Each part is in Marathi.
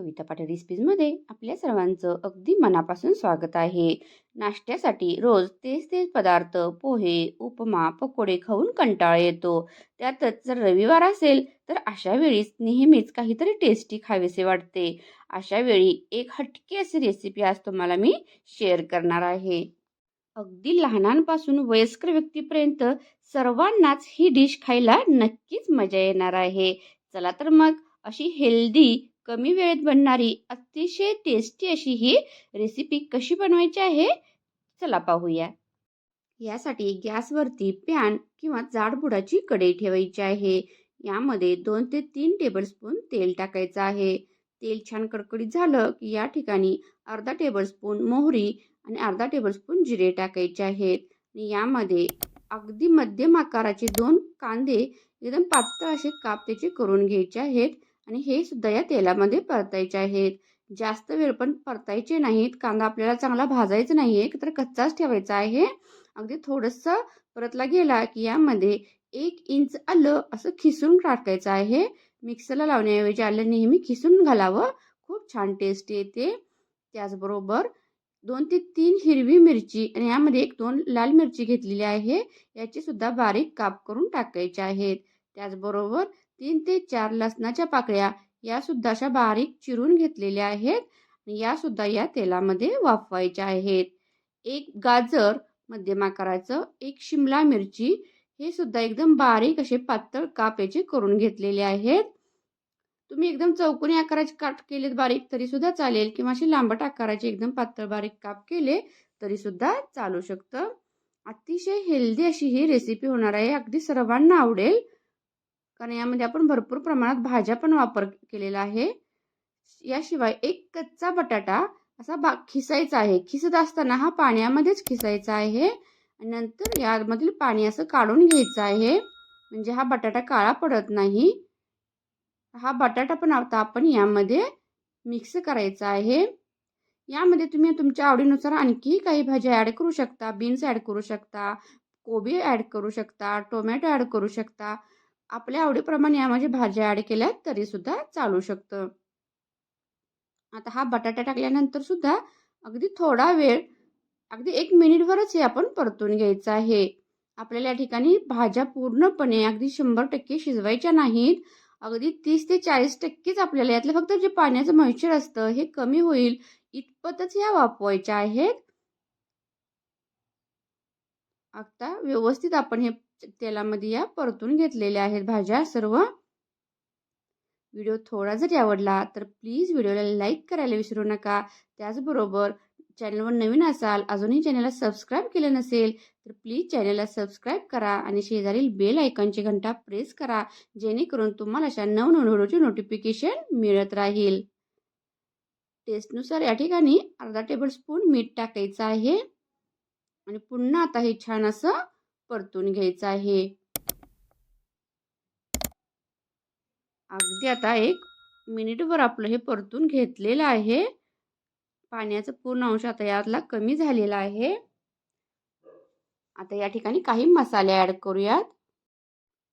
कविता पाटील रेसिपीजमध्ये आपल्या सर्वांचं अगदी मनापासून स्वागत आहे. नाश्त्यासाठी रोज तेच तेच पदार्थ पोहे उपमा पकोडे खाऊन कंटाळा येतो. त्यातच जर रविवार असेल तर अशा वेळीच नेहमीच काहीतरी टेस्टी खावेसे वाटते. अशा वेळी एक हटकी अशी रेसिपी आज तुम्हाला मी शेअर करणार आहे. अगदी लहानांपासून वयस्कर व्यक्तीपर्यंत सर्वांनाच ही डिश खायला नक्कीच मजा येणार आहे. चला तर मग अशी हेल्दी कमी वेळेत बनणारी अतिशय टेस्टी अशी ही रेसिपी कशी बनवायची आहे? चला पाहूया. यासाठी गॅसवरती पॅन किंवा जाडबुडाची कढई ठेवायची आहे. यामध्ये दोन ते तीन टेबलस्पून तेल टाकायचं आहे. तेल छान कडकडीत झालं की या ठिकाणी अर्धा टेबलस्पून मोहरी आणि अर्धा टेबलस्पून जिरे टाकायचे आहेत. आणि यामध्ये अगदी मध्यम आकाराचे दोन कांदे एकदम पातळ असे काप त्याचे करून घ्यायचे आहेत. आणि हे सुद्धा या तेलामध्ये परतायचे आहेत. जास्त वेळ पण परतायचे नाहीत. कांदा आपल्याला चांगला भाजायचा नाही आहे तर कच्चाच ठेवायचा आहे. अगदी थोडंसं परतला गेला की यामध्ये एक इंच आलं असं खिसून टाकायचं आहे. मिक्सरला लावण्याऐवजी आलं नेहमी खिसून घालावं. खूप छान टेस्ट येते. त्याचबरोबर दोन ते तीन हिरवी मिरची आणि यामध्ये एक दोन लाल मिरची घेतलेली आहे. याची सुद्धा बारीक काप करून टाकायचे आहेत. त्याचबरोबर तीन ते चार लसणाच्या पाकळ्या या सुद्धा अशा बारीक चिरून घेतलेल्या आहेत आणि या सुद्धा या तेलामध्ये वाफवायच्या आहेत. एक गाजर मध्यम आकाराचं एक शिमला मिरची हे सुद्धा एकदम बारीक असे पातळ काप याचे करून घेतलेले आहेत. तुम्ही एकदम चौकोनी आकाराचे काट केलेत बारीक तरी सुद्धा चालेल. किंवा असे लांबट आकाराचे एकदम पातळ बारीक काप केले तरी सुद्धा चालू शकतं. अतिशय हेल्दी अशी ही रेसिपी होणार आहे. अगदी सर्वांना आवडेल. कारण यामध्ये आपण भरपूर प्रमाणात भाज्या पण वापर केलेला आहे. याशिवाय एक कच्चा बटाटा असा बा खिसायचा आहे. खिसत असताना हा पाण्यामध्येच खिसायचा आहे. आणि नंतर यामधील पाणी असं काढून घ्यायचं आहे. म्हणजे हा बटाटा काळा पडत नाही. हा बटाटा पण आता आपण यामध्ये मिक्स करायचा आहे. यामध्ये तुम्ही तुमच्या आवडीनुसार आणखी काही भाज्या ॲड करू शकता. बीन्स ॲड करू शकता. कोबी ॲड करू शकता. टोमॅटो ॲड करू शकता. आपल्या आवडीप्रमाणे यामध्ये भाज्या ॲड केल्या तरी सुद्धा चालू शकतं. आता हा बटाटा टाकल्यानंतर सुद्धा अगदी थोडा वेळ अगदी एक मिनिटभरच हे आपण परतून घ्यायचं आहे. आपल्याला या ठिकाणी भाज्या पूर्णपणे अगदी शंभर टक्के शिजवायच्या नाहीत. अगदी तीस ते चाळीस टक्केच आपल्याला यातलं फक्त जे पाण्याचं मॉइश्चर असतं हे कमी होईल इतपतच या वापवायच्या आहेत. आता व्यवस्थित आपण हे तेलामध्ये या परतून घेतलेल्या आहेत भाज्या सर्व. व्हिडिओ थोडा जरी आवडला तर प्लीज व्हिडिओला लाईक करायला विसरू नका. त्याचबरोबर चॅनलवर नवीन असाल अजूनही चॅनलला सबस्क्राईब केलं नसेल तर प्लीज चॅनलला सबस्क्राईब करा आणि शेजारील बेल आयकॉनची घंटा प्रेस करा जेणेकरून तुम्हाला अशा नवनवीन व्हिडिओची नोटिफिकेशन मिळत राहील. टेस्टनुसार या ठिकाणी अर्धा टेबल स्पून मीठ टाकायचं आहे. आणि पुन्हा आता हे छान असं परतून घ्यायचं आहे. अगदी आता एक मिनिटभर आपलं हे परतून घेतलेलं आहे. पाण्याचा पूर्ण अंश आता यातला कमी झालेला आहे. आता या ठिकाणी काही मसाले ॲड करूयात.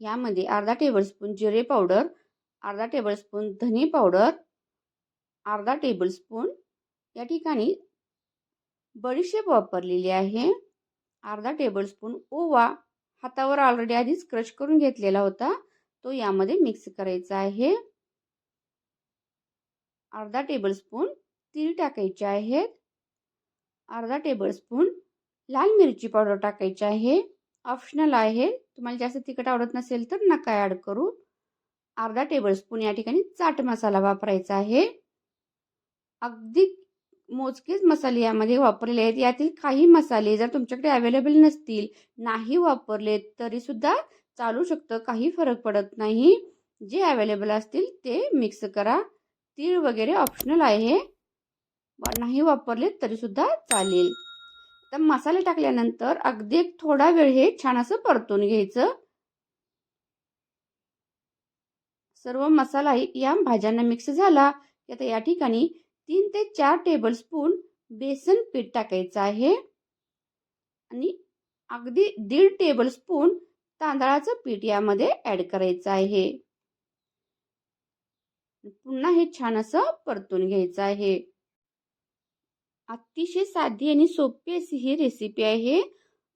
यामध्ये अर्धा टेबलस्पून जिरे पावडर अर्धा टेबलस्पून धने पावडर अर्धा टेबलस्पून या ठिकाणी बडीशेप वापरलेली आहे. अर्धा टेबलस्पून ओवा हातावर ऑलरेडी आधीच क्रश करून घेतलेला होता. तो यामध्ये मिक्स करायचा आहे. अर्धा टेबलस्पून तीळ टाकायचे आहेत. अर्धा टेबलस्पून लाल मिरची पावडर टाकायची आहे. ऑप्शनल आहे. तुम्हाला जास्त तिखट आवडत नसेल तर नका ॲड करू. अर्धा टेबलस्पून या ठिकाणी चाट मसाला वापरायचा आहे. अगदी मोजकेच मसाले यामध्ये वापरले आहेत. यातील काही मसाले जर तुमच्याकडे अवेलेबल नसतील नाही वापरले तरी सुद्धा चालू शकतं. काही फरक पडत नाही. जे अवेलेबल असतील ते मिक्स करा. तीळ वगैरे ऑप्शनल आहे. नाही वापरले तरी सुद्धा चालेल. तर मसाले टाकल्यानंतर अगदी एक थोडा वेळ हे छान असं परतून घ्यायचं. सर्व मसाला या भाज्यांना मिक्स झाला की आता या ठिकाणी तीन ते चार टेबल स्पून बेसन पीठ टाकायचं आहे. आणि अगदी दीड टेबल स्पून तांदळाचं पीठ यामध्ये ॲड करायचं आहे. पुन्हा हे छान असं परतून घ्यायचं आहे. अतिशय साधी आणि सोपी अशी ही रेसिपी आहे.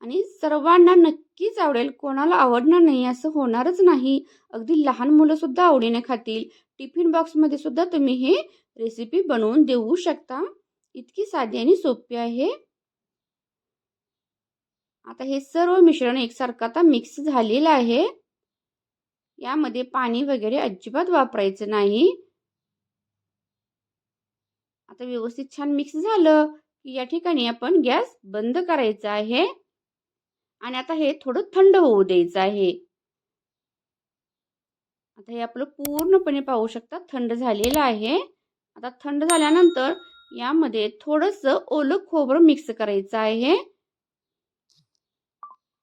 आणि सर्वांना नक्कीच आवडेल. कोणाला आवडणार नाही असं होणारच नाही. अगदी लहान मुलं सुद्धा आवडीने खातील. टिफिन बॉक्समध्ये सुद्धा तुम्ही हे रेसिपी बनवून देऊ शकता. इतकी साधी आणि सोपी आहे. आता हे सर्व मिश्रण एकसारखं आता मिक्स झालेलं आहे. यामध्ये पाणी वगैरे अजिबात वापरायचं नाही. आता व्यवस्थित छान मिक्स झालं की या ठिकाणी आपण गॅस बंद करायचा आहे. आणि आता हे थोडं थंड होऊ द्यायचं आहे. आता हे आपलं पूर्णपणे पाहू शकता थंड झालेलं आहे. आता थंड झाल्यानंतर यामध्ये थोडंसं ओलं खोबरं मिक्स करायचं आहे.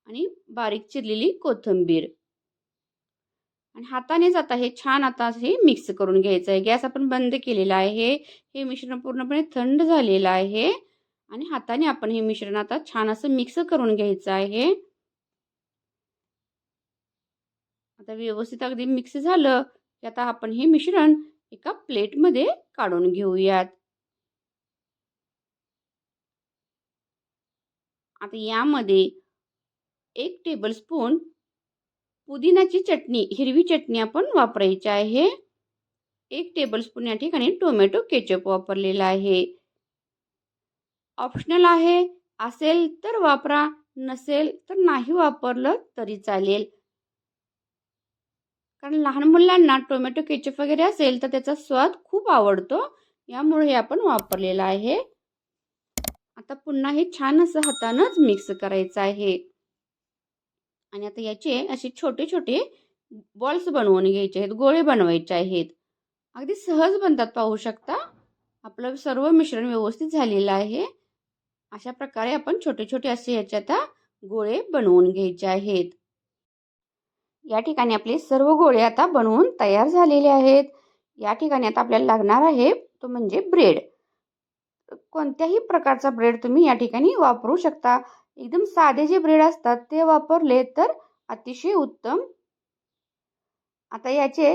आणि बारीक चिरलेली कोथिंबीर. आणि हातानेच आता हे छान आता हे मिक्स करून घ्यायचं आहे. गॅस आपण बंद केलेला आहे. हे मिश्रण पूर्णपणे थंड झालेलं आहे. आणि हाताने आपण हे मिश्रण आता छान असं मिक्स करून घ्यायचं आहे. आता व्यवस्थित अगदी मिक्स झालं की आता आपण हे मिश्रण एका प्लेटमध्ये काढून घेऊयात. आता यामध्ये एक टेबलस्पून पुदिनाची चटणी हिरवी चटणी आपण वापरायची आहे. एक टेबलस्पून या ठिकाणी टोमॅटो केचप वापरलेला आहे. ऑप्शनल आहे असेल तर वापरा नसेल तर नाही वापरलं तरी चालेल. कारण लहान मुलांना टोमॅटो केचप वगैरे असेल तर त्याचा स्वाद खूप आवडतो. यामुळे हे आपण वापरलेलं आहे. आता पुन्हा हे छान असं हातानंच मिक्स करायचं आहे. आणि आता याचे असे छोटे छोटे बॉल्स बनवून घ्यायचे आहेत गोळे बनवायचे आहेत. अगदी सहज बनतात पाहू शकता. आपलं सर्व मिश्रण व्यवस्थित झालेलं आहे. अशा प्रकारे आपण छोटे छोटे असे याचे आता गोळे बनवून घ्यायचे आहेत. या ठिकाणी आपले सर्व गोळे आता बनवून तयार झालेले आहेत. या ठिकाणी आता आपल्याला लागणार आहे तो म्हणजे ब्रेड कोणत्याही प्रकारचा ब्रेड तुम्ही या ठिकाणी वापरू शकता. एकदम साधे जे ब्रेड असतात ते वापरले तर अतिशय उत्तम. आता याचे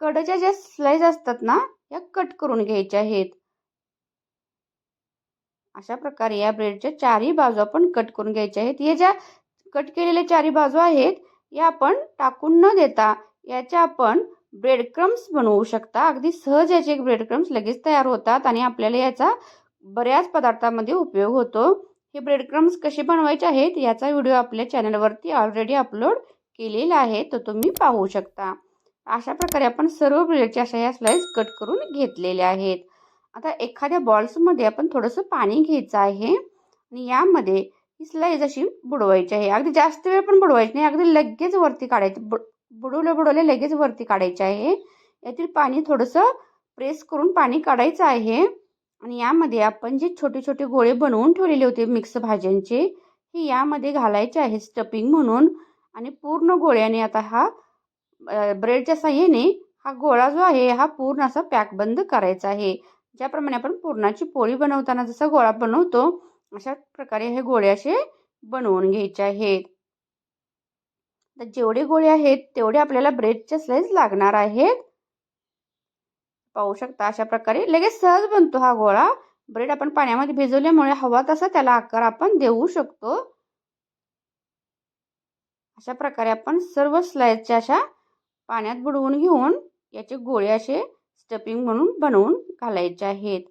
कडच्या ज्या स्लाइस असतात ना या कट करून घ्यायच्या आहेत. अशा प्रकारे या ब्रेडच्या चारही बाजू आपण कट करून घ्यायच्या आहेत. या ज्या कट केलेल्या चारही बाजू आहेत या आपण टाकून न देता याच्या आपण ब्रेड क्रम्स बनवू शकता. अगदी सहज याचे ब्रेड क्रम्स लगेच तयार होतात आणि आपल्याला याचा बऱ्याच पदार्थामध्ये उपयोग होतो. हे ब्रेड क्रम्स कसे बनवायचे आहेत याचा व्हिडिओ आपल्या चॅनलवरती ऑलरेडी अपलोड केलेला आहे तो तुम्ही पाहू शकता. अशा प्रकारे आपण सर्व ब्रेडच्या अशा या स्लाइस कट करून घेतलेल्या आहेत. आता एखाद्या बॉल्समध्ये आपण थोडंसं पाणी घ्यायचं आहे आणि यामध्ये ही स्लाईज अशी बुडवायची आहे. अगदी जास्त वेळ पण बुडवायची नाही. अगदी लगेच वरती काढायची. बुड बुडवलं बुडवले लगेच वरती काढायचे आहे. यातील पाणी थोडंसं प्रेस करून पाणी काढायचं आहे. आणि यामध्ये आपण जे छोटे छोटे गोळे बनवून ठेवलेले होते मिक्स भाज्यांचे हे यामध्ये घालायचे आहे स्टपिंग म्हणून. आणि पूर्ण गोळ्याने आता हा ब्रेडच्या साह्याने हा गोळा जो आहे हा पूर्ण असा पॅक बंद करायचा आहे. ज्याप्रमाणे आपण पुरणाची पोळी बनवताना जसा गोळा बनवतो अशा प्रकारे हे गोळे असे बनवून घ्यायचे आहेत. तर जेवढे गोळे आहेत तेवढे आपल्याला ब्रेडच्या स्लाइस लागणार आहेत. पाहू शकता अशा प्रकारे लगेच सहज बनतो हा गोळा. ब्रेड आपण पाण्यामध्ये भिजवल्यामुळे हवा तसा त्याला आकार आपण देऊ शकतो. अशा प्रकारे आपण सर्व स्लाइसच्या अशा पाण्यात बुडवून घेऊन याचे गोळे असे स्टफिंग म्हणून बनवून घालायचे आहेत.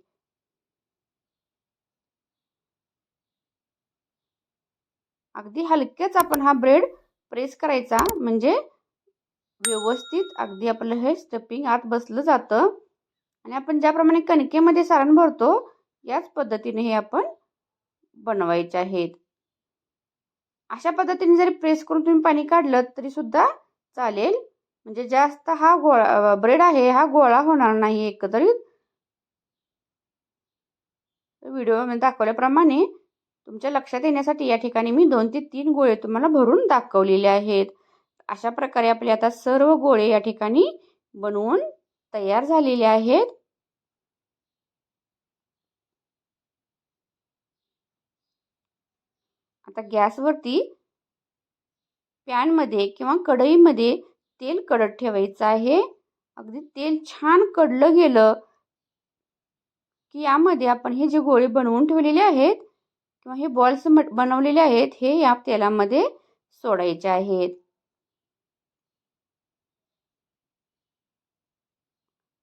अगदी हलक्याच आपण हा ब्रेड प्रेस करायचा. म्हणजे व्यवस्थित अगदी आपलं हे स्टफिंग आत बसलं जातं. आणि आपण ज्याप्रमाणे कणकेमध्ये सारण भरतो याच पद्धतीने हे आपण बनवायचे आहेत. अशा पद्धतीने जरी प्रेस करून तुम्ही पाणी काढलं तरी सुद्धा चालेल. म्हणजे जास्त हा गोळा ब्रेड आहे हा गोळा होणार नाही एकत्रित व्हिडिओमध्ये दाखवल्याप्रमाणे तुमच्या लक्षात येण्यासाठी या ठिकाणी मी दोन ते तीन गोळे तुम्हाला भरून दाखवलेले आहेत. अशा प्रकारे आपले आता सर्व गोळे या ठिकाणी बनवून तयार झालेले आहेत. आता गॅसवरती पॅनमध्ये किंवा कढईमध्ये तेल कडत ठेवायचं आहे. अगदी तेल छान कडलं गेलं की यामध्ये आपण हे जे गोळे बनवून ठेवलेले आहेत किंवा हे बॉल्स बनवलेले आहेत हे या तेलामध्ये सोडायचे आहेत.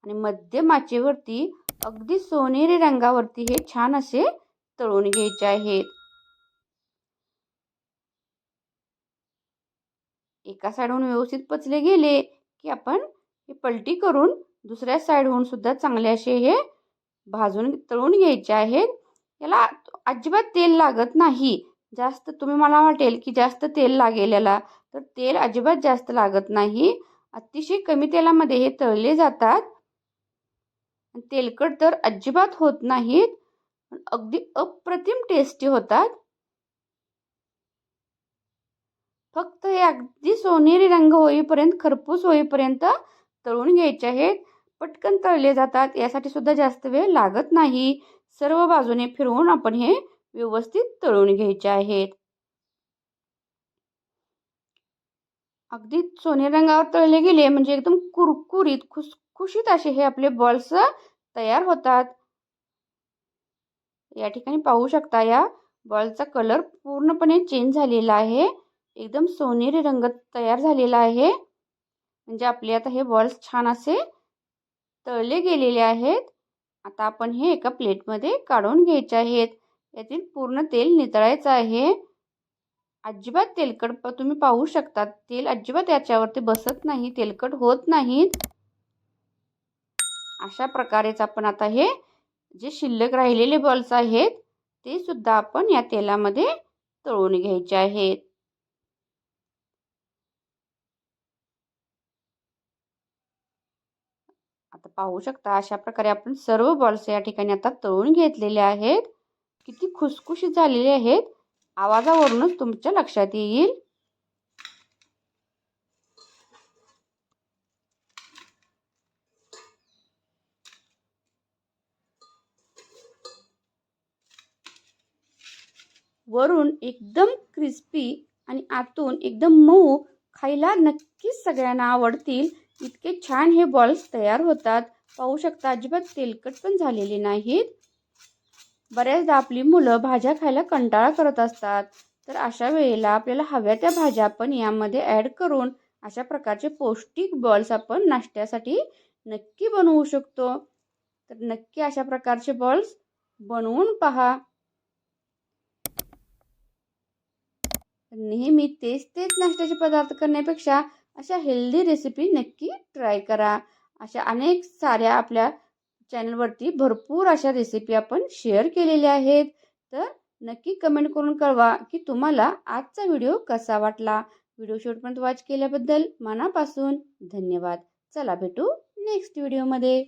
आणि मध्यम आचेवरती अगदी सोनेरी रंगावरती हे छान असे तळून घ्यायचे आहेत. एका साईडहून व्यवस्थित पचले गेले की आपण हे पलटी करून दुसऱ्या साईडहून सुद्धा चांगले असे हे भाजून तळून घ्यायचे आहेत. याला अजिबात तेल लागत नाही. जास्त तुम्ही मला वाटेल की जास्त तेल लागेल याला. तर तेल अजिबात जास्त लागत नाही. अतिशय कमी तेलामध्ये हे तळले जातात. तेलकट तर अजिबात होत नाहीत. अगदी अप्रतिम टेस्टी होतात. फक्त हे अगदी सोनेरी रंग होईपर्यंत खरपूस होईपर्यंत तळून घ्यायचे आहेत. पटकन तळले जातात. यासाठी सुद्धा जास्त वेळ लागत नाही. सर्व बाजूने फिरवून आपण हे व्यवस्थित तळून घ्यायचे आहेत. अगदी सोने रंगावर तळले गेले म्हणजे एकदम कुरकुरीत खुसखुशीत असे हे आपले बॉल्स तयार होतात. या ठिकाणी पाहू शकता या बॉलचा कलर पूर्णपणे चेंज झालेला आहे. एकदम सोनेरी रंग तयार झालेला आहे. म्हणजे आपले आता हे बॉल्स छान असे तळले गेलेले आहेत. आता आपण हे एका प्लेटमध्ये काढून घ्यायचे आहेत. यातील पूर्ण तेल नितळायचं आहे. अजिबात तेलकट तुम्ही पाहू शकता तेल अजिबात याच्यावरती बसत नाही तेलकट होत नाहीत. अशा प्रकारेच आपण आता हे जे शिल्लक राहिलेले बॉल्स आहेत ते सुद्धा आपण या तेलामध्ये तळून घ्यायचे आहेत. आता पाहू शकता अशा प्रकारे आपण सर्व बॉल्स या ठिकाणी आता तळून घेतलेले आहेत. किती खुसखुशीत झालेले आहेत. आवाजावरूनच तुमच्या लक्षात येईल. वरून एकदम क्रिस्पी आणि आतून एकदम मऊ खायला नक्कीच सगळ्यांना आवडतील. इतके छान हे बॉल्स तयार होतात. पाहू शकता अजिबात तेलकट पण झालेले नाहीत. बऱ्याचदा आपली मुलं भाज्या खायला कंटाळा करत असतात. तर अशा वेळेला आपल्याला हव्या त्या भाज्या आपण यामध्ये ॲड करून अशा प्रकारचे पौष्टिक बॉल्स आपण नाश्त्यासाठी नक्की बनवू शकतो. तर नक्की अशा प्रकारचे बॉल्स बनवून पहा. नेहमी तेच तेच नाश्त्याचे पदार्थ करण्यापेक्षा अशा हेल्दी रेसिपी नक्की ट्राय करा. अशा अनेक साऱ्या आपल्या चॅनलवरती भरपूर अशा रेसिपी आपण शेअर केलेल्या आहेत. तर नक्की कमेंट करून कळवा की तुम्हाला आजचा व्हिडिओ कसा वाटला? व्हिडिओ शेवटपर्यंत वॉच केल्याबद्दल मनापासून धन्यवाद. चला भेटू नेक्स्ट व्हिडिओमध्ये